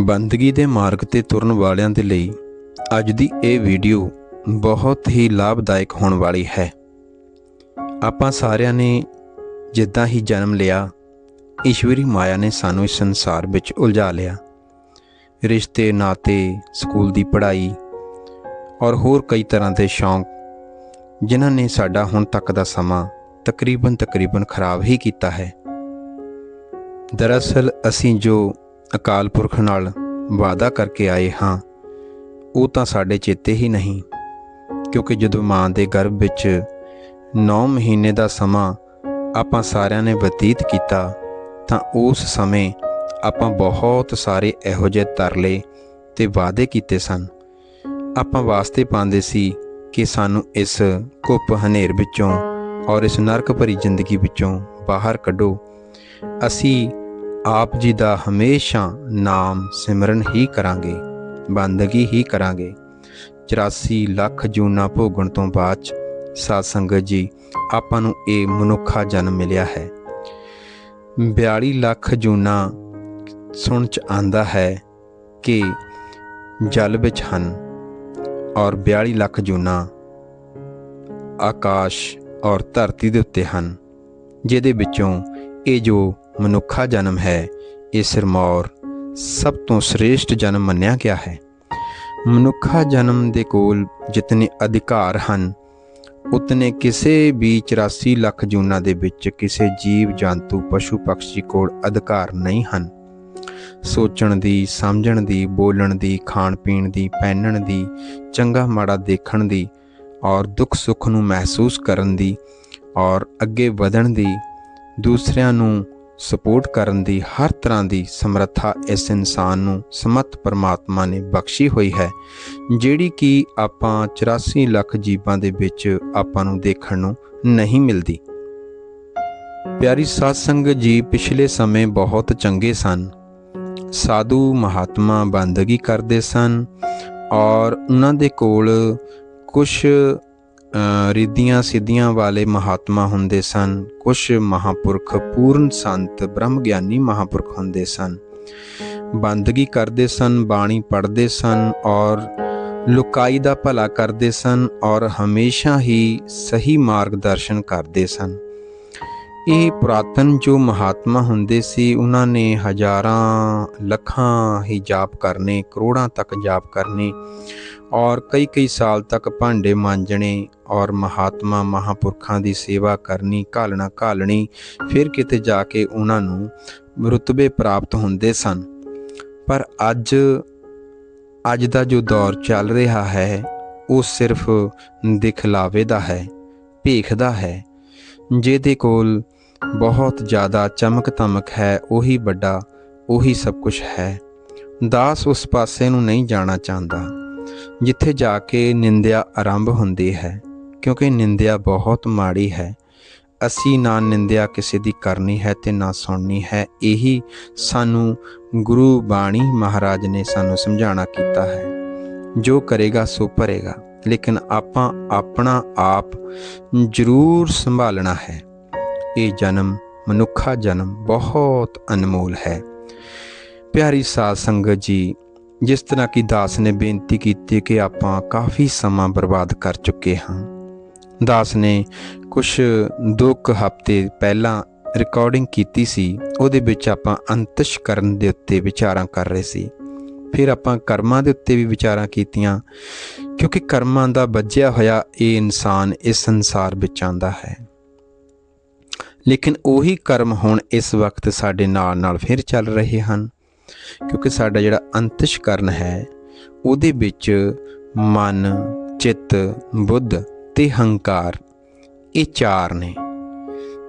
ਬੰਦਗੀ ਦੇ ਮਾਰਗ ਤੇ ਤੁਰਨ ਵਾਲਿਆਂ ਦੇ ਲਈ ਅੱਜ ਦੀ ਇਹ ਵੀਡੀਓ ਬਹੁਤ ਹੀ ਲਾਭਦਾਇਕ ਹੋਣ ਵਾਲੀ ਹੈ। ਆਪਾਂ ਸਾਰਿਆਂ ਨੇ ਜਿੱਦਾਂ ਹੀ ਜਨਮ ਲਿਆ, ਈਸ਼ਵਰੀ ਮਾਇਆ ਨੇ ਸਾਨੂੰ ਇਸ ਸੰਸਾਰ ਵਿੱਚ ਉਲਝਾ ਲਿਆ। ਰਿਸ਼ਤੇ, ਨਾਤੇ, ਸਕੂਲ ਦੀ ਪੜ੍ਹਾਈ ਔਰ ਹੋਰ ਕਈ ਤਰ੍ਹਾਂ ਦੇ ਸ਼ੌਂਕ, ਜਿਨ੍ਹਾਂ ਨੇ ਸਾਡਾ ਹੁਣ ਤੱਕ ਦਾ ਸਮਾਂ ਤਕਰੀਬਨ ਤਕਰੀਬਨ ਖਰਾਬ ਹੀ ਕੀਤਾ ਹੈ। ਦਰਅਸਲ ਅਸੀਂ ਜੋ ਅਕਾਲ ਪੁਰਖ ਨਾਲ ਵਾਅਦਾ ਕਰਕੇ ਆਏ ਹਾਂ। ਉਹ ਤਾਂ ਸਾਡੇ ਚੇਤੇ ਹੀ ਨਹੀਂ, ਕਿਉਂਕਿ ਜਦੋਂ ਮਾਂ ਦੇ ਗਰਭ ਵਿੱਚ 9 ਮਹੀਨੇ ਦਾ ਸਮਾਂ ਆਪਾਂ ਸਾਰਿਆਂ ਨੇ ਬਤੀਤ ਕੀਤਾ, ਤਾਂ ਉਸ ਸਮੇਂ ਆਪਾਂ ਬਹੁਤ ਸਾਰੇ ਇਹੋ ਜਿਹੇ ਤਰਲੇ ਤੇ ਵਾਅਦੇ ਕੀਤੇ ਸਨ। ਆਪਾਂ ਵਾਸਤੇ ਪਾਉਂਦੇ ਸੀ ਕਿ ਸਾਨੂੰ ਇਸ ਕੁੱਪ ਹਨੇਰ ਵਿੱਚੋਂ ਔਰ ਇਸ ਨਰਕ ਭਰੀ ਜ਼ਿੰਦਗੀ ਵਿੱਚੋਂ ਬਾਹਰ ਕੱਢੋ। ਅਸੀਂ ਆਪ ਜੀ ਦਾ ਹਮੇਸ਼ਾ ਨਾਮ ਸਿਮਰਨ ਹੀ ਕਰਾਂਗੇ, ਬੰਦਗੀ ਹੀ ਕਰਾਂਗੇ। 84 ਲੱਖ ਜੂਨਾ ਭੋਗਣ ਤੋਂ ਬਾਅਦ 'ਚ ਸਾਧ ਸੰਗਤ ਜੀ, ਆਪਾਂ ਨੂੰ ਇਹ ਮਨੁੱਖਾ ਜਨਮ ਮਿਲਿਆ ਹੈ। 42 ਲੱਖ ਜੂਨਾ ਸੁਣ ਚ ਆਂਦਾ ਹੈ ਕਿ ਜਲ ਵਿੱਚ ਹਨ ਔਰ 42 ਲੱਖ ਜੂਨਾ ਆਕਾਸ਼ ਔਰ ਧਰਤੀ ਦੇ ਉੱਤੇ ਹਨ, ਜਿਹਦੇ ਵਿੱਚੋਂ ਇਹ ਜੋ ਮਨੁੱਖਾ ਜਨਮ ਹੈ। ਇਹ ਸਿਰਮੌਰ ਸਭ ਤੋਂ ਸ੍ਰੇਸ਼ਟ ਜਨਮ ਮੰਨਿਆ ਗਿਆ ਹੈ। ਮਨੁੱਖਾ ਜਨਮ ਦੇ ਕੋਲ ਜਿਤਨੇ ਅਧਿਕਾਰ ਹਨ, ਉਤਨੇ ਕਿਸੇ ਵੀ 84 ਲੱਖ ਜੂਨਾਂ ਦੇ ਵਿੱਚ ਕਿਸੇ ਜੀਵ, ਜੰਤੂ, ਪਸ਼ੂ ਪਕਸ਼ੀ ਕੋਲ ਅਧਿਕਾਰ ਨਹੀਂ ਹਨ। ਸੋਚਣ ਦੀ, ਸਮਝਣ ਦੀ, ਬੋਲਣ ਦੀ, ਖਾਣ ਪੀਣ ਦੀ, ਪਹਿਨਣ ਦੀ, ਚੰਗਾ ਮਾੜਾ ਦੇਖਣ ਦੀ ਔਰ ਦੁੱਖ ਸੁੱਖ ਨੂੰ ਮਹਿਸੂਸ ਕਰਨ ਦੀ ਔਰ ਅੱਗੇ ਵਧਣ ਦੀ, ਦੂਸਰਿਆਂ ਨੂੰ ਸਪੋਰਟ ਕਰਨ ਦੀ ਹਰ ਤਰ੍ਹਾਂ ਦੀ ਸਮਰੱਥਾ ਇਸ ਇਨਸਾਨ ਨੂੰ ਸਮਤ ਪਰਮਾਤਮਾ ਨੇ ਬਖਸ਼ੀ ਹੋਈ ਹੈ, ਜਿਹੜੀ ਕਿ ਆਪਾਂ 84 ਲੱਖ ਜੀਵਾਂ ਦੇ ਵਿੱਚ ਆਪਾਂ ਨੂੰ ਦੇਖਣ ਨੂੰ ਨਹੀਂ ਮਿਲਦੀ। ਪਿਆਰੀ ਸਾਧ ਸੰਗਤ ਜੀ, ਪਿਛਲੇ ਸਮੇਂ ਬਹੁਤ ਚੰਗੇ ਸਨ। ਸਾਧੂ ਮਹਾਤਮਾ ਬੰਦਗੀ ਕਰਦੇ ਸਨ ਔਰ ਉਹਨਾਂ ਦੇ ਕੋਲ ਕੁਝ ਰਿੱਧੀਆਂ ਸਿੱਧੀਆਂ ਵਾਲੇ ਮਹਾਤਮਾ ਹੁੰਦੇ ਸਨ। ਕੁਝ ਮਹਾਪੁਰਖ ਪੂਰਨ ਸੰਤ ਬ੍ਰਹਮ ਗਿਆਨੀ ਮਹਾਪੁਰਖ ਹੁੰਦੇ ਸਨ। ਬੰਦਗੀ ਕਰਦੇ ਸਨ, ਬਾਣੀ ਪੜ੍ਹਦੇ ਸਨ ਔਰ ਲੁਕਾਈ ਦਾ ਭਲਾ ਕਰਦੇ ਸਨ ਔਰ ਹਮੇਸ਼ਾ ਹੀ ਸਹੀ ਮਾਰਗਦਰਸ਼ਨ ਕਰਦੇ ਸਨ। ਇਹ ਪੁਰਾਤਨ ਜੋ ਮਹਾਤਮਾ ਹੁੰਦੇ ਸੀ, ਉਹਨਾਂ ਨੇ ਹਜ਼ਾਰਾਂ, ਲੱਖਾਂ ਹੀ ਜਾਪ ਕਰਨੇ, ਕਰੋੜਾਂ ਤੱਕ ਜਾਪ ਕਰਨੇ ਔਰ ਕਈ ਕਈ ਸਾਲ ਤੱਕ ਭਾਂਡੇ ਮਾਂਜਣੇ ਔਰ ਮਹਾਤਮਾ ਮਹਾਪੁਰਖਾਂ ਦੀ ਸੇਵਾ ਕਰਨੀ, ਘਾਲਣਾ ਘਾਲਣੀ, ਫਿਰ ਕਿਤੇ ਜਾ ਕੇ ਉਹਨਾਂ ਨੂੰ ਰੁਤਬੇ ਪ੍ਰਾਪਤ ਹੁੰਦੇ ਸਨ। ਪਰ ਅੱਜ ਅੱਜ ਦਾ ਜੋ ਦੌਰ ਚੱਲ ਰਿਹਾ ਹੈ, ਉਹ ਸਿਰਫ ਦਿਖਲਾਵੇ ਦਾ ਹੈ, ਭੇਖ ਦਾ ਹੈ। ਜਿਹਦੇ ਕੋਲ ਬਹੁਤ ਜ਼ਿਆਦਾ ਚਮਕ ਧਮਕ ਹੈ, ਉਹੀ ਵੱਡਾ, ਉਹੀ ਸਭ ਕੁਝ ਹੈ। ਦਾਸ ਉਸ ਪਾਸੇ ਨੂੰ ਨਹੀਂ ਜਾਣਾ ਚਾਹੁੰਦਾ। ਜਿੱਥੇ ਜਾ ਕੇ ਨਿੰਦਿਆ ਆਰੰਭ ਹੁੰਦੀ ਹੈ, ਕਿਉਂਕਿ ਨਿੰਦਿਆ ਬਹੁਤ ਮਾੜੀ ਹੈ। ਅਸੀਂ ਨਾ ਨਿੰਦਿਆ ਕਿਸੇ ਦੀ ਕਰਨੀ ਹੈ ਤੇ ਨਾ ਸੁਣਨੀ ਹੈ। ਇਹੀ ਸਾਨੂੰ ਗੁਰੂ ਬਾਣੀ ਮਹਾਰਾਜ ਨੇ ਸਾਨੂੰ ਸਮਝਾਣਾ ਕੀਤਾ ਹੈ। ਜੋ ਕਰੇਗਾ ਸੋ ਭਰੇਗਾ, ਲੇਕਿਨ ਆਪਾਂ ਆਪਣਾ ਆਪ ਜ਼ਰੂਰ ਸੰਭਾਲਣਾ ਹੈ। ਇਹ ਜਨਮ, ਮਨੁੱਖਾ ਜਨਮ ਬਹੁਤ ਅਨਮੋਲ ਹੈ। ਪਿਆਰੀ ਸਾਧ ਸੰਗਤ ਜੀ ਜਿਸ ਤਰ੍ਹਾਂ ਕਿ ਦਾਸ ਨੇ ਬੇਨਤੀ ਕੀਤੀ ਕਿ ਆਪਾਂ ਕਾਫੀ ਸਮਾਂ ਬਰਬਾਦ ਕਰ ਚੁੱਕੇ ਹਾਂ। ਦਾਸ ਨੇ ਕੁਝ ਦੋ ਕੁ ਹਫ਼ਤੇ ਪਹਿਲਾਂ ਰਿਕਾਰਡਿੰਗ ਕੀਤੀ ਸੀ, ਉਹਦੇ ਵਿੱਚ ਆਪਾਂ ਅੰਤਿਸ਼ ਕਰਨ ਦੇ ਉੱਤੇ ਵਿਚਾਰਾਂ ਕਰ ਰਹੇ ਸੀ। ਫਿਰ ਆਪਾਂ ਕਰਮਾਂ ਦੇ ਉੱਤੇ ਵੀ ਵਿਚਾਰਾਂ ਕੀਤੀਆਂ, ਕਿਉਂਕਿ ਕਰਮਾਂ ਦਾ ਵੱਜਿਆ ਹੋਇਆ ਇਹ ਇਨਸਾਨ ਇਸ ਸੰਸਾਰ ਵਿੱਚ ਆਂਦਾ ਹੈ। ਲੇਕਿਨ ਉਹੀ ਕਰਮ ਹੁਣ ਇਸ ਵਕਤ ਸਾਡੇ ਨਾਲ ਨਾਲ ਫਿਰ ਚੱਲ ਰਹੇ ਹਨ। ਕਿਉਂਕਿ ਸਾਡਾ ਜਿਹੜਾ ਅੰਤਿਸ਼ਕਰਨ ਹੈ, ਉਹਦੇ ਵਿੱਚ ਮਨ, ਚਿੱਤ, ਬੁੱਧ ਤੇ ਹੰਕਾਰ, ਇਹ ਚਾਰ ਨੇ।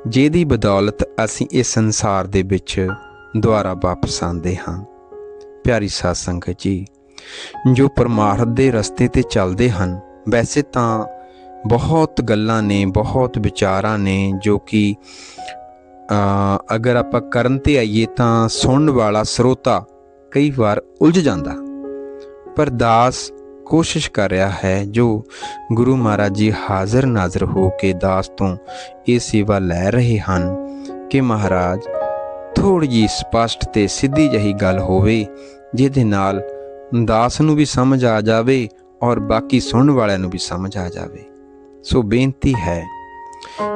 ਜਿਹਦੀ ਬਦੌਲਤ ਅਸੀਂ ਇਸ ਸੰਸਾਰ ਦੇ ਵਿੱਚ ਦੁਆਰਾ ਵਾਪਸ ਆਉਂਦੇ ਹਾਂ। ਪਿਆਰੀ ਸਾਧ ਸੰਗਤ ਜੀ, ਜੋ ਪਰਮਾਰਥ ਦੇ ਰਸਤੇ ਤੇ ਚੱਲਦੇ ਹਨ, ਵੈਸੇ ਤਾਂ ਬਹੁਤ ਗੱਲਾਂ ਨੇ, ਬਹੁਤ ਵਿਚਾਰਾਂ ਨੇ, ਜੋ ਕਿ ਅਗਰ ਆਪਾਂ ਕਰਨ ਤੇ ਆਈਏ ਤਾਂ ਸੁਣਨ ਵਾਲਾ ਸਰੋਤਾ ਕਈ ਵਾਰ ਉਲਝ ਜਾਂਦਾ। ਪਰ ਦਾਸ ਕੋਸ਼ਿਸ਼ ਕਰ ਰਿਹਾ ਹੈ ਜੋ ਗੁਰੂ ਮਹਾਰਾਜ ਜੀ ਹਾਜ਼ਰ ਨਾਜ਼ਰ ਹੋ ਕੇ ਦਾਸ ਤੋਂ ਇਹ ਸੇਵਾ ਲੈ ਰਹੇ ਹਨ ਕਿ ਮਹਾਰਾਜ ਥੋੜੀ ਜੀ ਸਪਸ਼ਟ ਤੇ ਸਿੱਧੀ ਜਹੀ ਗੱਲ ਹੋਵੇ, ਜਿਹਦੇ ਨਾਲ ਦਾਸ ਨੂੰ ਵੀ ਸਮਝ ਆ ਜਾਵੇ ਔਰ ਬਾਕੀ ਸੁਣਨ ਵਾਲਿਆਂ ਨੂੰ ਵੀ ਸਮਝ ਆ ਜਾਵੇ। ਸੋ ਬੇਨਤੀ ਹੈ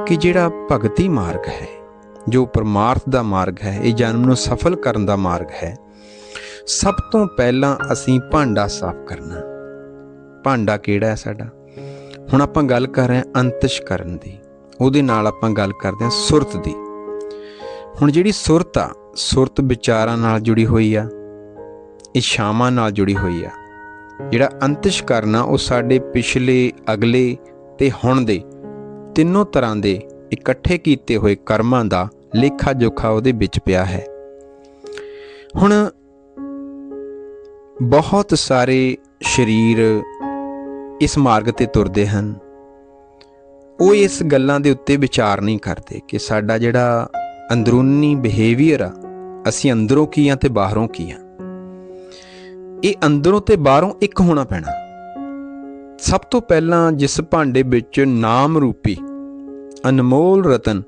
ਕਿ ਜਿਹੜਾ ਭਗਤੀ ਮਾਰਗ ਹੈ ਜੋ ਪਰਮਾਰਥ ਦਾ ਮਾਰਗ ਹੈ, ਇਹ ਜਨਮ ਨੂੰ ਸਫਲ ਕਰਨ ਦਾ ਮਾਰਗ ਹੈ। ਸਭ ਤੋਂ ਪਹਿਲਾਂ ਅਸੀਂ ਭਾਂਡਾ ਸਾਫ਼ ਕਰਨਾ। ਭਾਂਡਾ ਕਿਹੜਾ ਹੈ ਸਾਡਾ? ਹੁਣ ਆਪਾਂ ਗੱਲ ਕਰ ਰਹੇ ਹਾਂ ਅੰਤਿਸ਼ ਕਰਨ ਦੀ। ਉਹਦੇ ਨਾਲ ਆਪਾਂ ਗੱਲ ਕਰਦੇ ਹਾਂ ਸੁਰਤ ਦੀ। ਹੁਣ ਜਿਹੜੀ ਸੁਰਤ ਆ, ਸੁਰਤ ਵਿਚਾਰਾਂ ਨਾਲ ਜੁੜੀ ਹੋਈ ਆ ਇਛਾਵਾਂ ਨਾਲ ਜੁੜੀ ਹੋਈ ਆ। ਜਿਹੜਾ ਅੰਤਿਸ਼ ਕਰਨਾ ਉਹ ਸਾਡੇ ਪਿਛਲੇ, ਅਗਲੇ ਤੇ ਹੁਣ ਦੇ ਤਿੰਨੋਂ ਤਰ੍ਹਾਂ ਦੇ ਇਕੱਠੇ ਕੀਤੇ ਹੋਏ ਕਰਮਾਂ ਦਾ ਲੇਖਾ ਜੋਖਾ ਉਹਦੇ ਵਿੱਚ ਪਿਆ ਹੈ। ਹੁਣ ਬਹੁਤ ਸਾਰੇ ਸ਼ਰੀਰ ਇਸ ਮਾਰਗ ਤੇ ਤੁਰਦੇ ਹਨ। ਉਹ ਇਸ ਗੱਲਾਂ ਦੇ ਉੱਤੇ ਵਿਚਾਰ ਨਹੀਂ ਕਰਦੇ ਕਿ ਸਾਡਾ ਜਿਹੜਾ ਅੰਦਰੂਨੀ ਬਿਹੇਵੀਅਰ ਆ, ਅਸੀਂ ਅੰਦਰੋਂ ਕੀ ਆ ਤੇ ਬਾਹਰੋਂ ਕੀ ਆ। ਇਹ ਅੰਦਰੋਂ ਤੇ ਬਾਹਰੋਂ ਇੱਕ ਹੋਣਾ ਪੈਣਾ। ਸਭ ਤੋਂ ਪਹਿਲਾਂ ਜਿਸ ਭਾਂਡੇ ਵਿੱਚ ਨਾਮ ਰੂਪੀ ਅਨਮੋਲ ਰਤਨ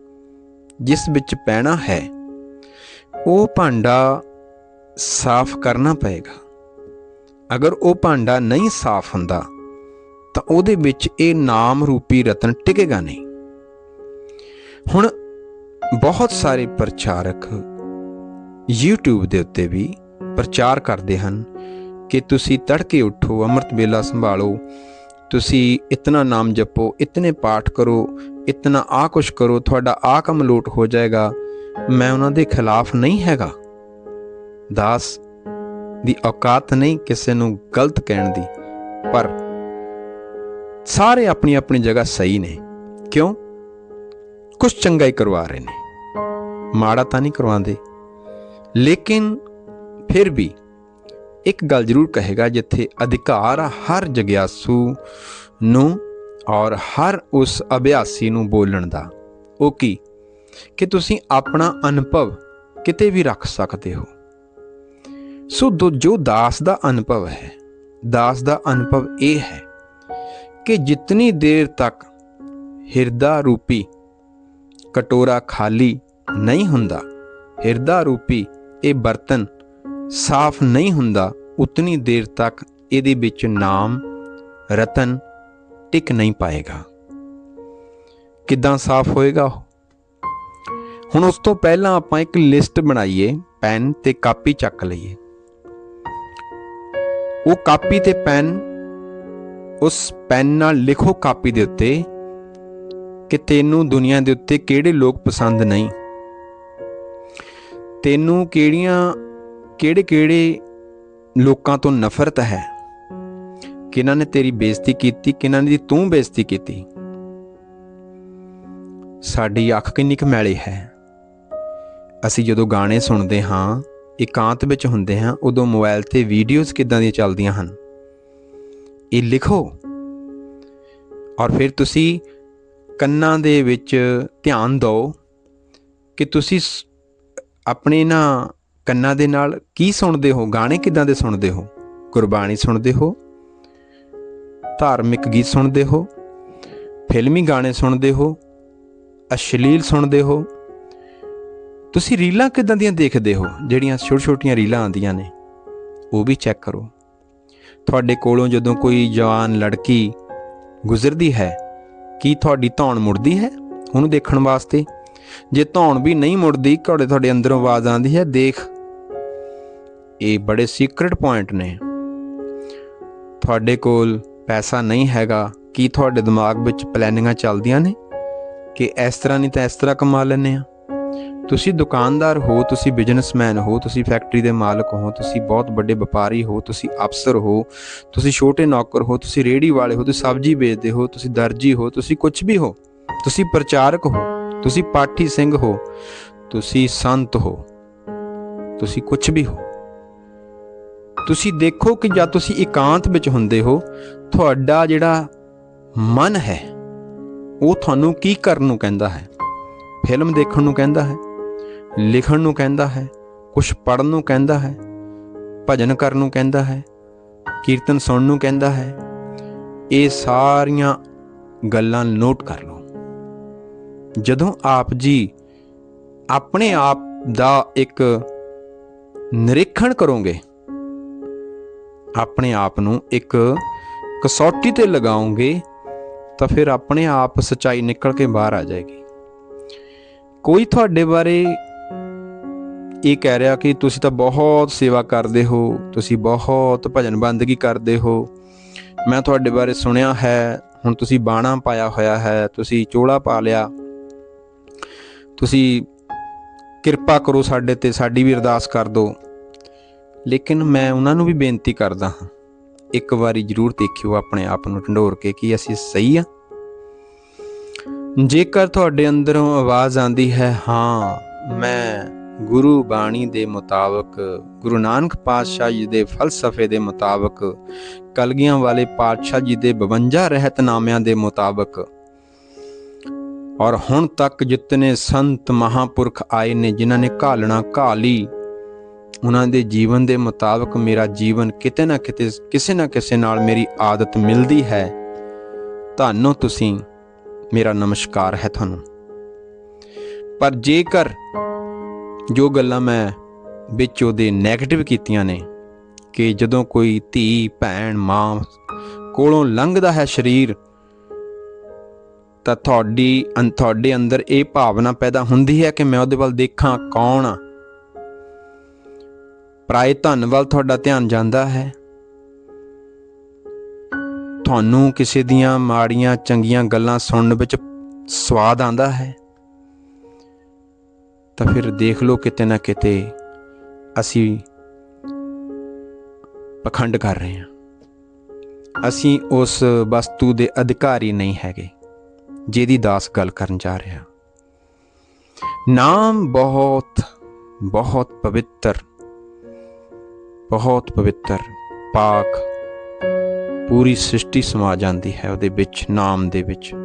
ਜਿਸ ਵਿੱਚ ਪੈਣਾ ਹੈ, ਉਹ ਭਾਂਡਾ ਸਾਫ਼ ਕਰਨਾ ਪਏਗਾ। ਅਗਰ ਉਹ ਭਾਂਡਾ ਨਹੀਂ ਸਾਫ਼ ਹੁੰਦਾ, ਤਾਂ ਉਹਦੇ ਵਿੱਚ ਇਹ ਨਾਮ ਰੂਪੀ ਰਤਨ ਟਿਕੇਗਾ ਨਹੀਂ। ਹੁਣ ਬਹੁਤ ਸਾਰੇ ਪ੍ਰਚਾਰਕ YouTube ਦੇ ਉੱਤੇ ਵੀ ਪ੍ਰਚਾਰ ਕਰਦੇ ਹਨ ਕਿ ਤੁਸੀਂ ਤੜਕੇ ਉੱਠੋ, ਅੰਮ੍ਰਿਤ ਵੇਲਾ ਸੰਭਾਲੋ, ਤੁਸੀਂ ਇਤਨਾ ਨਾਮ ਜਪੋ, ਇਤਨੇ ਪਾਠ ਕਰੋ ਇਤਨਾ ਆ ਕੁਛ ਕਰੋ ਤੁਹਾਡਾ ਆ ਕੰਮ ਲੋਟ ਹੋ ਜਾਏਗਾ ਮੈਂ ਉਹਨਾਂ ਦੇ ਖਿਲਾਫ ਨਹੀਂ ਹੈਗਾ ਦਾਸ ਦੀ ਔਕਾਤ ਨਹੀਂ ਕਿਸੇ ਨੂੰ ਗਲਤ ਕਹਿਣ ਦੀ ਪਰ ਸਾਰੇ ਆਪਣੀ ਆਪਣੀ ਜਗ੍ਹਾ ਸਹੀ ਨੇ ਕਿਉਂ ਕੁਝ ਚੰਗਾ ਹੀ ਕਰਵਾ ਰਹੇ ਨੇ ਮਾੜਾ ਤਾਂ ਨਹੀਂ ਕਰਵਾਉਂਦੇ ਲੇਕਿਨ ਫਿਰ ਵੀ ਇੱਕ ਗੱਲ ਜ਼ਰੂਰ ਕਹੇਗਾ ਜਿੱਥੇ ਅਧਿਕਾਰ ਹਰ ਜਗਿਆਸੂ ਨੂੰ ਔਰ ਹਰ ਉਸ ਅਭਿਆਸੀ ਨੂੰ ਬੋਲਣ ਦਾ, ਉਹ ਕੀ? ਕਿ ਤੁਸੀਂ ਆਪਣਾ ਅਨੁਭਵ ਕਿਤੇ ਵੀ ਰੱਖ ਸਕਦੇ ਹੋ। ਸੋ ਦੋ, ਜੋ ਦਾਸ ਦਾ ਅਨੁਭਵ ਹੈ, ਦਾਸ ਦਾ ਅਨੁਭਵ ਇਹ ਹੈ ਕਿ ਜਿਤਨੀ ਦੇਰ ਤੱਕ ਹਿਰਦਾ ਰੂਪੀ ਕਟੋਰਾ ਖਾਲੀ ਨਹੀਂ ਹੁੰਦਾ, ਹਿਰਦਾ ਰੂਪੀ ਇਹ ਬਰਤਨ ਸਾਫ਼ ਨਹੀਂ ਹੁੰਦਾ, ਉਤਨੀ ਦੇਰ ਤੱਕ ਇਹਦੇ ਵਿੱਚ ਨਾਮ, ਰਤਨ ਟਿਕ ਨਹੀਂ ਪਾਏਗਾ। ਕਿੱਦਾਂ ਸਾਫ਼ ਹੋਏਗਾ ਉਹ? ਹੁਣ ਉਸ ਤੋਂ ਪਹਿਲਾਂ ਆਪਾਂ ਇੱਕ ਲਿਸਟ ਬਣਾਈਏ, ਪੈਨ ਤੇ ਕਾਪੀ ਚੱਕ ਲਈਏ। ਉਹ ਕਾਪੀ ਤੇ ਪੈਨ, ਉਸ ਪੈਨ ਨਾਲ ਲਿਖੋ ਕਾਪੀ ਦੇ ਉੱਤੇ ਕਿ ਤੈਨੂੰ ਦੁਨੀਆ ਦੇ ਉੱਤੇ ਕਿਹੜੇ ਲੋਕ ਪਸੰਦ ਨਹੀਂ। ਤੈਨੂੰ ਕਿਹੜੀਆਂ ਕਿਹੜੇ ਕਿਹੜੇ ਲੋਕਾਂ ਤੋਂ ਨਫ਼ਰਤ ਹੈ? ਕਿਹਨਾਂ ਨੇ ਤੇਰੀ ਬੇਇੱਜ਼ਤੀ ਕੀਤੀ, ਕਿਹਨਾਂ ਨੇ ਦੀ ਤੂੰ ਬੇਇੱਜ਼ਤੀ ਕੀਤੀ? ਸਾਡੀ ਅੱਖ ਕਿੰਨੀ ਕੁ ਮੈਲੀ ਹੈ। ਅਸੀਂ ਜਦੋਂ ਗਾਣੇ ਸੁਣਦੇ ਹਾਂ, ਇਕਾਂਤ ਵਿੱਚ ਹੁੰਦੇ ਹਾਂ, ਉਦੋਂ ਮੋਬਾਈਲ ਤੇ ਵੀਡੀਓਜ਼ ਕਿੱਦਾਂ ਦੀਆਂ ਚੱਲਦੀਆਂ ਹਨ? ਇਹ ਲਿਖੋ। ਔਰ ਫਿਰ ਤੁਸੀਂ ਕੰਨਾਂ ਦੇ ਵਿੱਚ ਧਿਆਨ ਦਿਓ ਕਿ ਤੁਸੀਂ ਆਪਣੇ ਨਾ ਕੰਨਾਂ ਦੇ ਨਾਲ ਕੀ ਸੁਣਦੇ ਹੋ? ਗਾਣੇ ਕਿੱਦਾਂ ਦੇ ਸੁਣਦੇ ਹੋ? ਗੁਰਬਾਣੀ ਸੁਣਦੇ ਹੋ? ਧਾਰਮਿਕ ਗੀਤ ਸੁਣਦੇ ਹੋ? ਫਿਲਮੀ ਗਾਣੇ ਸੁਣਦੇ ਹੋ? ਅਸ਼ਲੀਲ ਸੁਣਦੇ ਹੋ? ਤੁਸੀਂ ਰੀਲਾਂ ਕਿੱਦਾਂ ਦੀਆਂ ਦੇਖਦੇ ਹੋ? ਜਿਹੜੀਆਂ ਛੋਟੀਆਂ-ਛੋਟੀਆਂ ਰੀਲਾਂ ਆਉਂਦੀਆਂ ਨੇ। ਉਹ ਵੀ ਚੈੱਕ ਕਰੋ। ਤੁਹਾਡੇ ਕੋਲੋਂ ਜਦੋਂ ਕੋਈ ਜਵਾਨ ਲੜਕੀ ਗੁਜ਼ਰਦੀ ਹੈ, ਕੀ ਤੁਹਾਡੀ ਧੌਣ ਮੁੜਦੀ ਹੈ ਉਹਨੂੰ ਦੇਖਣ ਵਾਸਤੇ? ਜੇ ਧੌਣ ਵੀ ਨਹੀਂ ਮੁੜਦੀ ਘੋੜੇ ਤੁਹਾਡੇ ਅੰਦਰੋਂ ਆਵਾਜ਼ ਆਉਂਦੀ ਹੈ, ਦੇਖ। ਇਹ ਬੜੇ ਸੀਕ੍ਰੀਟ ਪੁਆਇੰਟ ਨੇ। ਤੁਹਾਡੇ ਕੋਲ ਪੈਸਾ ਨਹੀਂ ਹੈਗਾ ਕੀ ਤੁਹਾਡੇ ਦਿਮਾਗ ਵਿੱਚ ਪਲੈਨਿੰਗਾਂ ਚੱਲਦੀਆਂ ਨੇ ਕਿ ਇਸ ਤਰ੍ਹਾਂ ਨਹੀਂ ਤਾਂ ਇਸ ਤਰ੍ਹਾਂ ਕਮਾ ਲੈਂਦੇ ਆ ਤੁਸੀਂ ਦੁਕਾਨਦਾਰ ਹੋ ਤੁਸੀਂ ਬਿਜ਼ਨਸਮੈਨ ਹੋ ਤੁਸੀਂ ਫੈਕਟਰੀ ਦੇ ਮਾਲਕ ਹੋ ਤੁਸੀਂ ਬਹੁਤ ਵੱਡੇ ਵਪਾਰੀ ਹੋ ਤੁਸੀਂ ਅਫਸਰ ਹੋ ਤੁਸੀਂ ਛੋਟੇ ਨੌਕਰ ਹੋ ਤੁਸੀਂ ਰੇੜੀ ਵਾਲੇ ਹੋ ਤੁਸੀਂ ਸਬਜ਼ੀ ਵੇਚਦੇ ਹੋ ਤੁਸੀਂ ਦਰਜੀ ਹੋ ਤੁਸੀਂ ਕੁਝ ਵੀ ਹੋ ਤੁਸੀਂ ਪ੍ਰਚਾਰਕ ਹੋ ਤੁਸੀਂ ਪਾਠੀ ਸਿੰਘ ਹੋ ਤੁਸੀਂ ਸੰਤ ਹੋ ਤੁਸੀਂ ਕੁਝ ਵੀ ਹੋ ਤੁਸੀਂ ਦੇਖੋ ਕਿ ਜਦ ਤੁਸੀਂ ਇਕਾਂਤ ਵਿੱਚ ਹੁੰਦੇ ਹੋ, ਤੁਹਾਡਾ ਜਿਹੜਾ ਮਨ ਹੈ, ਉਹ ਤੁਹਾਨੂੰ ਕੀ ਕਰਨ ਨੂੰ ਕਹਿੰਦਾ ਹੈ? ਫਿਲਮ ਦੇਖਣ ਨੂੰ ਕਹਿੰਦਾ ਹੈ, ਲਿਖਣ ਨੂੰ ਕਹਿੰਦਾ ਹੈ ਕੁਝ ਪੜਨ ਨੂੰ ਕਹਿੰਦਾ ਹੈ, ਭਜਨ ਕਰਨ ਨੂੰ ਕਹਿੰਦਾ ਹੈ, ਕੀਰਤਨ ਸੁਣਨ ਨੂੰ ਕਹਿੰਦਾ ਹੈ, ਇਹ ਸਾਰੀਆਂ ਗੱਲਾਂ ਨੋਟ ਕਰ ਲਓ। ਜਦੋਂ ਆਪ ਜੀ ਆਪਣੇ ਆਪ ਦਾ ਇੱਕ ਨਿਰੀਖਣ ਕਰੋਗੇ ਆਪਣੇ ਆਪ ਨੂੰ ਇੱਕ ਕਸੌਟੀ ਤੇ ਲਗਾਓਗੇ ਤਾਂ ਫਿਰ ਆਪਣੇ ਆਪ ਸਚਾਈ ਨਿਕਲ ਕੇ ਬਾਹਰ ਆ ਜਾਏਗੀ। ਕੋਈ ਤੁਹਾਡੇ ਬਾਰੇ ਇਹ ਕਹਿ ਰਿਹਾ ਕਿ ਤੁਸੀਂ ਤਾਂ ਬਹੁਤ ਸੇਵਾ ਕਰਦੇ ਹੋ, ਤੁਸੀਂ ਬਹੁਤ ਭਜਨ ਬੰਦਗੀ ਕਰਦੇ ਹੋ। ਮੈਂ ਤੁਹਾਡੇ ਬਾਰੇ ਸੁਣਿਆ ਹੈ, ਹੁਣ ਤੁਸੀਂ ਬਾਣਾ ਪਾਇਆ ਹੋਇਆ ਹੈ, ਤੁਸੀਂ ਚੋਲਾ ਪਾ ਲਿਆ। ਤੁਸੀਂ ਕਿਰਪਾ ਕਰੋ ਸਾਡੇ ਤੇ, ਸਾਡੀ ਵੀ ਅਰਦਾਸ ਕਰ ਦਿਓ। ਲੇਕਿਨ ਮੈਂ ਉਹਨਾਂ ਨੂੰ ਵੀ ਬੇਨਤੀ ਕਰਦਾ ਹਾਂ, ਇੱਕ ਵਾਰੀ ਜ਼ਰੂਰ ਦੇਖਿਓ ਆਪਣੇ ਆਪ ਨੂੰ ਢੰਡੋਰ ਕੇ ਕਿ ਅਸੀਂ ਸਹੀ ਆ। ਜੇਕਰ ਤੁਹਾਡੇ ਅੰਦਰੋਂ ਆਵਾਜ਼ ਆਂਦੀ ਹੈ, ਹਾਂ, ਮੈਂ ਗੁਰੂ ਬਾਣੀ ਦੇ ਮੁਤਾਬਕ, ਗੁਰੂ ਨਾਨਕ ਪਾਤਸ਼ਾਹ ਜੀ ਦੇ ਫਲਸਫੇ ਦੇ ਮੁਤਾਬਕ, ਕਲਗੀਆਂ ਵਾਲੇ ਪਾਤਸ਼ਾਹ ਜੀ ਦੇ 52 ਰਹਿਤਨਾਮਿਆਂ ਦੇ ਮੁਤਾਬਕ, ਔਰ ਹੁਣ ਤੱਕ ਜਿਤਨੇ ਸੰਤ ਮਹਾਪੁਰਖ ਆਏ ਨੇ ਜਿਨ੍ਹਾਂ ਨੇ ਘਾਲਣਾ ਘਾਲੀ ਉਹਨਾਂ ਦੇ ਜੀਵਨ ਦੇ ਮੁਤਾਬਕ ਮੇਰਾ ਜੀਵਨ ਕਿਤੇ ਨਾ ਕਿਤੇ, ਕਿਸੇ ਨਾ ਕਿਸੇ ਨਾਲ ਮੇਰੀ ਆਦਤ ਮਿਲਦੀ ਹੈ। ਤੁਹਾਨੂੰ ਤੁਸੀਂ ਮੇਰਾ ਨਮਸਕਾਰ ਹੈ ਤੁਹਾਨੂੰ। ਪਰ ਜੇਕਰ ਜੋ ਗੱਲਾਂ ਮੈਂ ਵਿੱਚ ਉਹਦੇ 네ਗੇਟਿਵ ਕੀਤੀਆਂ ਨੇ, ਕਿ ਜਦੋਂ ਕੋਈ ਧੀ, ਭੈਣ, ਮਾਂ ਕੋਲੋਂ ਲੰਘਦਾ ਹੈ ਸਰੀਰ, ਤਾਂ ਤੁਹਾਡੀ ਅੰ- ਤੁਹਾਡੇ ਅੰਦਰ ਇਹ ਭਾਵਨਾ ਪੈਦਾ ਹੁੰਦੀ ਹੈ ਕਿ ਮੈਂ ਉਹਦੇ ਵੱਲ ਦੇਖਾਂ ਕੌਣ ਆ। ਪਰਾਏ ਧਨ ਵੱਲ ਤੁਹਾਡਾ ਧਿਆਨ ਜਾਂਦਾ ਹੈ। ਤੁਹਾਨੂੰ ਕਿਸੇ ਦੀਆਂ ਮਾੜੀਆਂ, ਚੰਗੀਆਂ ਗੱਲਾਂ ਸੁਣਨ ਵਿੱਚ ਸਵਾਦ ਆਂਦਾ ਹੈ। ਤਾਂ ਫਿਰ ਦੇਖ ਲਓ ਕਿਤੇ ਨਾ ਕਿਤੇ ਅਸੀਂ ਪਖੰਡ ਕਰ ਰਹੇ ਹਾਂ। ਅਸੀਂ ਉਸ ਵਸਤੂ ਦੇ ਅਧਿਕਾਰੀ ਨਹੀਂ ਹੈਗੇ, ਜਿਹਦੀ ਦਾਸ ਗੱਲ ਕਰਨ ਜਾ ਰਿਹਾ। ਨਾਮ ਬਹੁਤ ਬਹੁਤ ਪਵਿੱਤਰ ਬਹੁਤ ਪਵਿੱਤਰ ਪਾਕ ਪੂਰੀ ਸ੍ਰਿਸ਼ਟੀ ਸਮਾ ਜਾਂਦੀ ਹੈ ਉਹਦੇ ਵਿੱਚ, ਨਾਮ ਦੇ ਵਿੱਚ।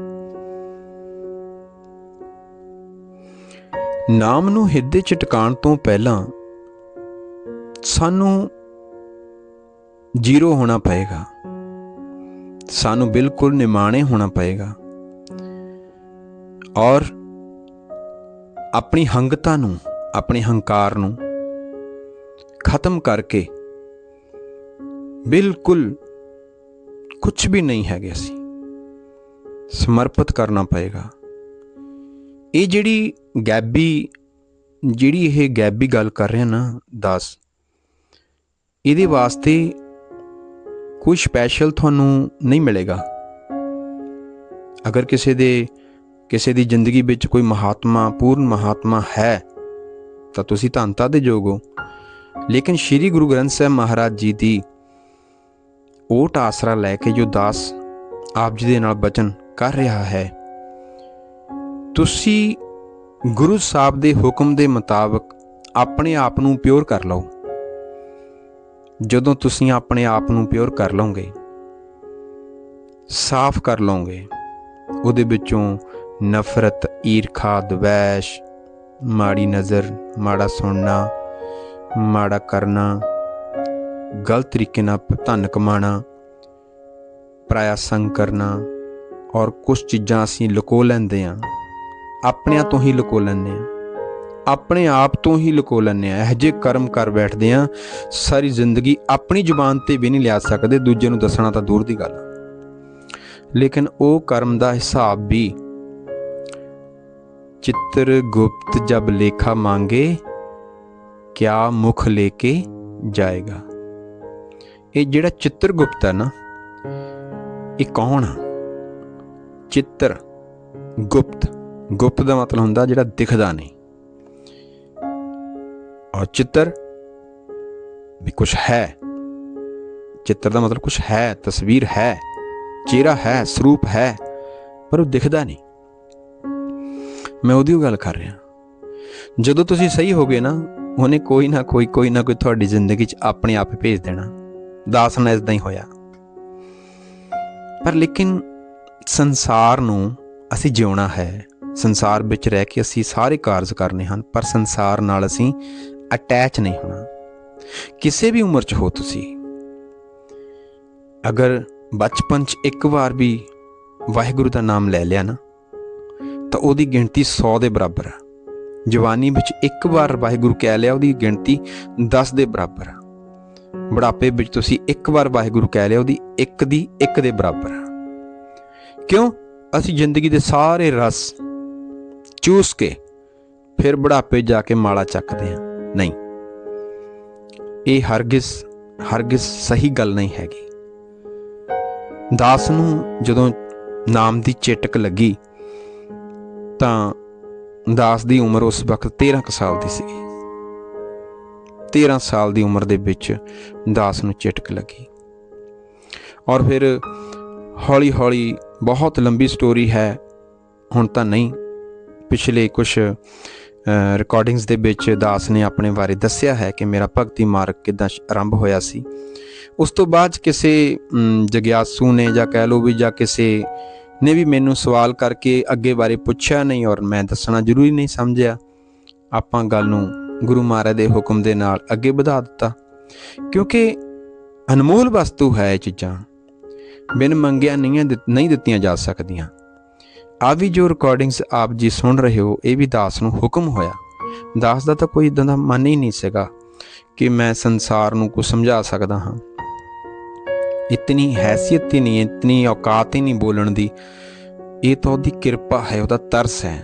ਨਾਮ ਨੂੰ ਹਿਰਦੇ 'ਚ ਟਿਕਾਣ ਤੋਂ ਪਹਿਲਾਂ ਸਾਨੂੰ ਜ਼ੀਰੋ ਹੋਣਾ ਪਏਗਾ। ਸਾਨੂੰ ਬਿਲਕੁਲ ਨਿਮਾਣੇ ਹੋਣਾ ਪਏਗਾ। ਔਰ ਆਪਣੀ ਹੰਗਤਾ ਨੂੰ, ਆਪਣੇ ਹੰਕਾਰ ਨੂੰ ਖਤਮ ਕਰਕੇ ਬਿਲਕੁਲ ਕੁਝ ਵੀ ਨਹੀਂ ਹੈਗੇ ਅਸੀਂ। ਸਮਰਪਿਤ ਕਰਨਾ ਪਏਗਾ। ਇਹ ਜਿਹੜੀ ਗੈਬੀ, ਜਿਹੜੀ ਇਹ ਗੈਬੀ ਗੱਲ ਕਰ ਰਹੇ ਨਾ ਦਾਸ, ਇਹਦੇ ਵਾਸਤੇ ਕੋਈ ਸਪੈਸ਼ਲ ਤੁਹਾਨੂੰ ਨਹੀਂ ਮਿਲੇਗਾ। ਅਗਰ ਕਿਸੇ ਦੇ, ਕਿਸੇ ਦੀ ਜ਼ਿੰਦਗੀ ਵਿੱਚ ਕੋਈ ਮਹਾਤਮਾ, ਪੂਰਨ ਮਹਾਤਮਾ ਹੈ, ਤਾਂ ਤੁਸੀਂ ਧੰਨਤਾ ਦੇ ਯੋਗ ਹੋ। ਲੇਕਿਨ ਸ੍ਰੀ ਗੁਰੂ ਗ੍ਰੰਥ ਸਾਹਿਬ ਮਹਾਰਾਜ ਜੀ ਦੀ ਓਟ ਆਸਰਾ ਲੈ ਕੇ ਜੋ ਦਾਸ ਆਪ ਜੀ ਦੇ ਨਾਲ ਬਚਨ ਕਰ ਰਿਹਾ ਹੈ, ਤੁਸੀਂ ਗੁਰੂ ਸਾਹਿਬ ਦੇ ਹੁਕਮ ਦੇ ਮੁਤਾਬਕ ਆਪਣੇ ਆਪ ਨੂੰ ਪਿਓਰ ਕਰ ਲਓ। ਜਦੋਂ ਤੁਸੀਂ ਆਪਣੇ ਆਪ ਨੂੰ ਪਿਓਰ ਕਰ ਲਓਗੇ, ਸਾਫ਼ ਕਰ ਲਓਗੇ, ਉਹਦੇ ਵਿੱਚੋਂ ਨਫ਼ਰਤ, ਈਰਖਾ, ਦਵੈਸ਼, ਮਾੜੀ ਨਜ਼ਰ, ਮਾੜਾ ਸੁਣਨਾ ਮਾੜਾ ਕਰਨਾ, ਗਲਤ ਤਰੀਕੇ ਨਾਲ ਧਨ ਕਮਾਣਾ ਪਰਾਇਆ ਸੰਗ ਕਰਨਾ ਔਰ ਕੁਝ ਚੀਜ਼ਾਂ ਅਸੀਂ ਲੁਕੋ ਲੈਂਦੇ ਆ ਆਪਣਿਆਂ ਤੋਂ ਹੀ ਲੁਕੋ ਲੈਂਦੇ ਆ ਆਪਣੇ ਆਪ ਤੋਂ ਹੀ ਲੁਕੋ ਲੈਂਦੇ ਆ ਇਹ ਜੇ ਕਰਮ ਕਰ ਬੈਠਦੇ ਆ ਸਾਰੀ ਜ਼ਿੰਦਗੀ ਆਪਣੀ ਜ਼ੁਬਾਨ ਤੇ ਵੀ ਨਹੀਂ ਲਿਆ ਸਕਦੇ, ਦੂਜੇ ਨੂੰ ਦੱਸਣਾ ਤਾਂ ਦੂਰ ਦੀ ਗੱਲ ਆ। ਲੇਕਿਨ ਉਹ ਕਰਮ ਦਾ ਹਿਸਾਬ ਵੀ, ਚਿੱਤਰ ਗੁਪਤ ਜਬ ਲੇਖਾ ਮੰਗੇ ਕਿਆ ਮੁਖ ਲੈ ਕੇ ਜਾਏਗਾ? ਇਹ ਜਿਹੜਾ ਚਿੱਤਰ ਗੁਪਤ ਹੈ ਨਾ, ਇਹ ਕੌਣ ਆ? ਚਿੱਤਰ ਗੁਪਤ। ਗੁਪਤ ਦਾ ਮਤਲਬ ਹੁੰਦਾ ਜਿਹੜਾ ਦਿਖਦਾ ਨਹੀਂ। ਔਰ ਚਿੱਤਰ ਵੀ ਕੁਝ ਹੈ। ਚਿੱਤਰ ਦਾ ਮਤਲਬ ਕੁਝ ਹੈ, ਤਸਵੀਰ ਹੈ, ਚਿਹਰਾ ਹੈ, ਸਰੂਪ ਹੈ, ਪਰ ਉਹ ਦਿਖਦਾ ਨਹੀਂ। ਮੈਂ ਉਹਦੀ ਗੱਲ ਕਰ ਰਿਹਾ। ਜਦੋਂ ਤੁਸੀਂ ਸਹੀ ਹੋਗੇ ਨਾ ਉਹਨੇ ਕੋਈ ਨਾ ਕੋਈ ਕੋਈ ਨਾ ਕੋਈ ਤੁਹਾਡੀ ਜ਼ਿੰਦਗੀ 'ਚ ਆਪਣੇ ਆਪ ਭੇਜ ਦੇਣਾ। ਦਾਸ ਨਾਲ ਇਦਾਂ ਹੀ ਹੋਇਆ। ਪਰ ਲੇਕਿਨ ਸੰਸਾਰ ਨੂੰ ਅਸੀਂ ਜਿਉਣਾ ਹੈ। ਸੰਸਾਰ ਵਿੱਚ ਰਹਿ ਕੇ ਅਸੀਂ ਸਾਰੇ ਕਾਰਜ ਕਰਨੇ ਹਨ, ਪਰ ਸੰਸਾਰ ਨਾਲ ਅਸੀਂ ਅਟੈਚ ਨਹੀਂ ਹੋਣਾ। ਕਿਸੇ ਵੀ ਉਮਰ 'ਚ ਹੋ ਤੁਸੀਂ। ਅਗਰ ਬਚਪਨ 'ਚ ਇੱਕ ਵਾਰ ਵੀ ਵਾਹਿਗੁਰੂ ਦਾ ਨਾਮ ਲੈ ਲਿਆ ਨਾ, ਤਾਂ ਉਹਦੀ ਗਿਣਤੀ 100 ਦੇ ਬਰਾਬਰ ਆ। ਜਵਾਨੀ ਵਿੱਚ ਇੱਕ ਵਾਰ ਵਾਹਿਗੁਰੂ ਕਹਿ ਲਿਆ ਉਹਦੀ ਗਿਣਤੀ 10 ਦੇ ਬਰਾਬਰ ਆ। ਬੁਢਾਪੇ ਵਿੱਚ ਤੁਸੀਂ ਇੱਕ ਵਾਰ ਵਾਹਿਗੁਰੂ ਕਹਿ ਲਿਆ ਉਹਦੀ ਇੱਕ ਦੀ ਇੱਕ ਦੇ ਬਰਾਬਰ ਆ। ਕਿਉਂ? ਅਸੀਂ ਜ਼ਿੰਦਗੀ ਦੇ ਸਾਰੇ ਰਸ ਚੂਸ ਕੇ ਫਿਰ ਬੁਢਾਪੇ ਜਾ ਕੇ ਮਾਲਾ ਚੱਕਦੇ ਹਾਂ। ਨਹੀਂ। ਇਹ ਹਰਗਿਜ਼ ਹਰਗਿਜ਼ ਸਹੀ ਗੱਲ ਨਹੀਂ ਹੈਗੀ। ਦਾਸ ਨੂੰ ਜਦੋਂ ਨਾਮ ਦੀ ਚੇਟਕ ਲੱਗੀ ਤਾਂ ਦਾਸ ਦੀ ਉਮਰ ਉਸ ਵਕਤ 13 ਕੁ ਸਾਲ ਦੀ ਸੀਗੀ 13 ਸਾਲ ਦੀ ਉਮਰ ਦੇ ਵਿੱਚ ਦਾਸ ਨੂੰ ਚੇਟਕ ਲੱਗੀ। ਔਰ ਫਿਰ ਹੌਲੀ ਹੌਲੀ ਬਹੁਤ ਲੰਬੀ ਸਟੋਰੀ ਹੈ। ਹੁਣ ਤਾਂ ਨਹੀਂ, ਪਿਛਲੇ ਕੁਝ ਰਿਕਾਰਡਿੰਗਸ ਦੇ ਵਿੱਚ ਦਾਸ ਨੇ ਆਪਣੇ ਬਾਰੇ ਦੱਸਿਆ ਹੈ ਕਿ ਮੇਰਾ ਭਗਤੀ ਮਾਰਗ ਕਿਦਾਂ ਆਰੰਭ ਹੋਇਆ ਸੀ। ਉਸ ਤੋਂ ਬਾਅਦ 'ਚ ਕਿਸੇ ਜਗਿਆਸੂ ਨੇ ਜਾਂ ਕਹਿ ਲਓ ਵੀ ਜਾਂ ਕਿਸੇ ਨੇ ਵੀ ਮੈਨੂੰ ਸਵਾਲ ਕਰਕੇ ਅੱਗੇ ਬਾਰੇ ਪੁੱਛਿਆ ਨਹੀਂ ਔਰ ਮੈਂ ਦੱਸਣਾ ਜ਼ਰੂਰੀ ਨਹੀਂ ਸਮਝਿਆ। ਆਪਾਂ ਗੱਲ ਨੂੰ ਗੁਰੂ ਮਹਾਰਾਜ ਦੇ ਹੁਕਮ ਦੇ ਨਾਲ ਅੱਗੇ ਵਧਾ ਦਿੱਤਾ। ਕਿਉਂਕਿ ਅਨਮੋਲ ਵਸਤੂ ਹੈ ਇਹ ਚੀਜ਼ਾਂ। ਬਿਨ ਮੰਗਿਆ ਨਹੀਂ ਹੈ ਨਹੀਂ ਦਿੱਤੀਆਂ ਜਾ ਸਕਦੀਆਂ। ਆ ਵੀ ਜੋ ਰਿਕਾਰਡਿੰਗਸ ਆਪ ਜੀ ਸੁਣ ਰਹੇ ਹੋ, ਇਹ ਵੀ ਦਾਸ ਨੂੰ ਹੁਕਮ ਹੋਇਆ। ਦਾਸ ਦਾ ਤਾਂ ਕੋਈ ਇਦਾਂ ਦਾ ਮਨ ਹੀ ਨਹੀਂ ਸੀਗਾ ਕਿ ਮੈਂ ਸੰਸਾਰ ਨੂੰ ਕੁਝ ਸਮਝਾ ਸਕਦਾ ਹਾਂ। ਇਤਨੀ ਹੈਸੀਅਤ ਹੀ ਨਹੀਂ ਇਤਨੀ ਔਕਾਤ ਹੀ ਨਹੀਂ ਬੋਲਣ ਦੀ ਇਹ ਤਾਂ ਉਹਦੀ ਕਿਰਪਾ ਹੈ ਉਹਦਾ ਤਰਸ ਹੈ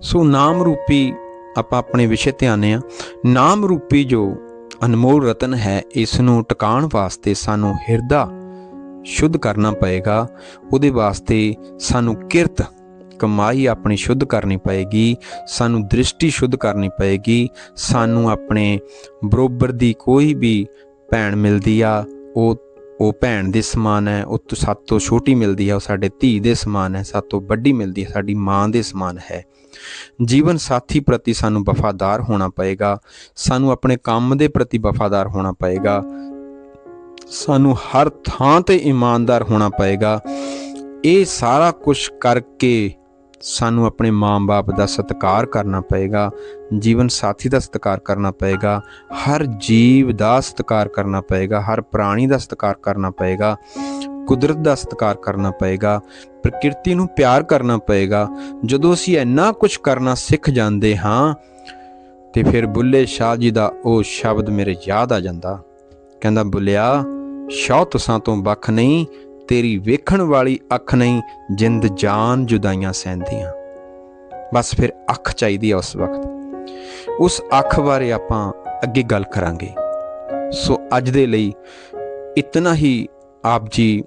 ਸੋ ਨਾਮ ਰੂਪੀ ਆਪਾਂ ਆਪਣੇ ਵਿਸ਼ੇ ਤੇ ਆਨੇ ਆ ਨਾਮ ਰੂਪੀ ਜੋ ਅਨਮੋਲ ਰਤਨ ਹੈ ਇਸ ਨੂੰ ਟਿਕਾਣ ਵਾਸਤੇ ਸਾਨੂੰ ਹਿਰਦਾ ਸ਼ੁੱਧ ਕਰਨਾ ਪਏਗਾ ਉਹਦੇ ਵਾਸਤੇ ਸਾਨੂੰ ਕਿਰਤ ਕਮਾਈ ਆਪਣੀ ਸ਼ੁੱਧ ਕਰਨੀ ਪਏਗੀ ਸਾਨੂੰ ਦ੍ਰਿਸ਼ਟੀ ਸ਼ੁੱਧ ਕਰਨੀ ਪਏਗੀ ਸਾਨੂੰ ਆਪਣੇ ਬਰੋਬਰ ਦੀ ਕੋਈ ਵੀ ਭੈਣ ਮਿਲਦੀ ਆ ਉਹ ਉਹ ਭੈਣ ਦੇ ਸਮਾਨ ਹੈ, ਉਹ ਤੋਂ ਤੋਂ ਛੋਟੀ ਮਿਲਦੀ ਹੈ, ਉਹ ਸਾਡੇ ਧੀ ਦੇ ਸਮਾਨ ਹੈ, ਸੱਤ ਤੋਂ ਵੱਡੀ ਮਿਲਦੀ ਹੈ, ਸਾਡੀ ਮਾਂ ਦੇ ਸਮਾਨ ਹੈ। ਜੀਵਨ ਸਾਥੀ ਪ੍ਰਤੀ ਸਾਨੂੰ ਵਫਾਦਾਰ ਹੋਣਾ ਪਏਗਾ, ਸਾਨੂੰ ਆਪਣੇ ਕੰਮ ਦੇ ਪ੍ਰਤੀ ਵਫਾਦਾਰ ਹੋਣਾ ਪਏਗਾ, ਸਾਨੂੰ ਹਰ ਥਾਂ ਤੇ ਇਮਾਨਦਾਰ ਹੋਣਾ ਪਏਗਾ। ਇਹ ਸਾਰਾ ਕੁਝ ਕਰਕੇ ਸਾਨੂੰ ਆਪਣੇ ਮਾਂ-ਬਾਪ ਦਾ ਸਤਿਕਾਰ ਕਰਨਾ ਪਏਗਾ, ਜੀਵਨ ਸਾਥੀ ਦਾ ਸਤਿਕਾਰ ਕਰਨਾ ਪਏਗਾ, ਹਰ ਜੀਵ ਦਾ ਸਤਿਕਾਰ ਕਰਨਾ ਪਏਗਾ, ਹਰ ਪ੍ਰਾਣੀ ਦਾ ਸਤਿਕਾਰ ਕਰਨਾ ਪਏਗਾ, ਕੁਦਰਤ ਦਾ ਸਤਿਕਾਰ ਕਰਨਾ ਪਏਗਾ, ਪ੍ਰਕਿਰਤੀ ਨੂੰ ਪਿਆਰ ਕਰਨਾ ਪਏਗਾ। ਜਦੋਂ ਅਸੀਂ ਇੰਨਾ ਕੁਝ ਕਰਨਾ ਸਿੱਖ ਜਾਂਦੇ ਹਾਂ, ਤੇ ਫਿਰ ਬੁੱਲੇ ਸ਼ਾਹ ਜੀ ਦਾ ਉਹ ਸ਼ਬਦ ਮੇਰੇ ਯਾਦ ਆ ਜਾਂਦਾ। ਕਹਿੰਦਾ, ਬੁੱਲਿਆ, ਸ਼ਾਹ ਤੁਸਾਂ ਤੋਂ ਵੱਖ ਨਹੀਂ ਤੇਰੀ ਵੇਖਣ ਵਾਲੀ ਅੱਖ ਨਹੀਂ, ਜਿੰਦ ਜਾਨ ਜੁਦਾਈਆਂ ਸਹਿੰਦੀਆਂ। ਬਸ ਫਿਰ ਅੱਖ ਚਾਹੀਦੀ ਆ ਉਸ ਵਕਤ। ਉਸ ਅੱਖ ਬਾਰੇ ਆਪਾਂ ਅੱਗੇ ਗੱਲ ਕਰਾਂਗੇ। ਸੋ ਅੱਜ ਦੇ ਲਈ ਇਤਨਾ ਹੀ ਆਪ ਜੀ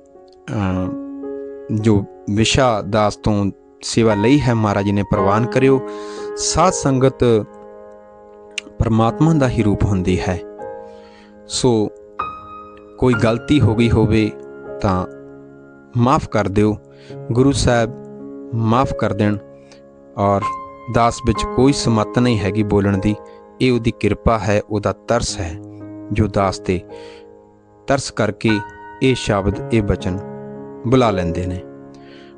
ਜੋ ਵਿਸ਼ਾ ਦਾਸ ਤੋਂ ਸੇਵਾ ਲਈ ਹੈ, ਮਹਾਰਾਜ ਜੀ ਨੇ ਪ੍ਰਵਾਨ ਕਰਿਓ। ਸਾਧ ਸੰਗਤ ਪਰਮਾਤਮਾ ਦਾ ਹੀ ਰੂਪ ਹੁੰਦੀ ਹੈ। ਸੋ ਕੋਈ ਗਲਤੀ ਹੋ ਗਈ ਹੋਵੇ ਤਾਂ ਮਾਫ ਕਰ ਦਿਓ। ਗੁਰੂ ਸਾਹਿਬ ਮਾਫ ਕਰ ਦੇਣ ਔਰ ਦਾਸ ਵਿੱਚ ਕੋਈ ਸਮੱਤ ਨਹੀਂ ਹੈਗੀ ਬੋਲਣ ਦੀ। ਇਹ ਉਹਦੀ ਕਿਰਪਾ ਹੈ, ਉਹਦਾ ਤਰਸ ਹੈ, ਜੋ ਦਾਸ ਤੇ ਤਰਸ ਕਰਕੇ ਇਹ ਸ਼ਬਦ, ਇਹ ਬਚਨ ਬੁਲਾ ਲੈਂਦੇ ਨੇ।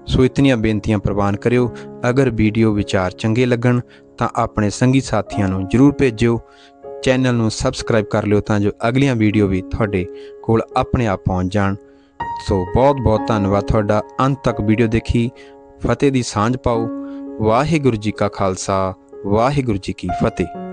ਸੋ ਇਤਨੀਆਂ ਬੇਨਤੀਆਂ ਪ੍ਰਵਾਨ ਕਰਿਓ। ਅਗਰ ਵੀਡੀਓ ਵਿਚਾਰ ਚੰਗੇ ਲੱਗਣ, ਤਾਂ ਆਪਣੇ ਸੰਗੀ ਸਾਥੀਆਂ ਨੂੰ ਜਰੂਰ ਭੇਜਿਓ। ਚੈਨਲ ਨੂੰ ਸਬਸਕ੍ਰਾਈਬ ਕਰ ਲਿਓ ਤਾਂ ਜੋ ਅਗਲੀਆਂ ਵੀਡੀਓ ਵੀ ਤੁਹਾਡੇ ਕੋਲ ਆਪਣੇ ਆਪ ਪਹੁੰਚ ਜਾਣ। ਸੋ ਬਹੁਤ ਬਹੁਤ ਧੰਨਵਾਦ ਤੁਹਾਡਾ ਅੰਤ ਤੱਕ ਵੀਡੀਓ ਦੇਖੀ। ਫਤਿਹ ਦੀ ਸਾਂਝ ਪਾਓ। ਵਾਹਿਗੁਰੂ ਜੀ ਕਾ ਖਾਲਸਾ, ਵਾਹਿਗੁਰੂ ਜੀ ਕੀ ਫਤਿਹ।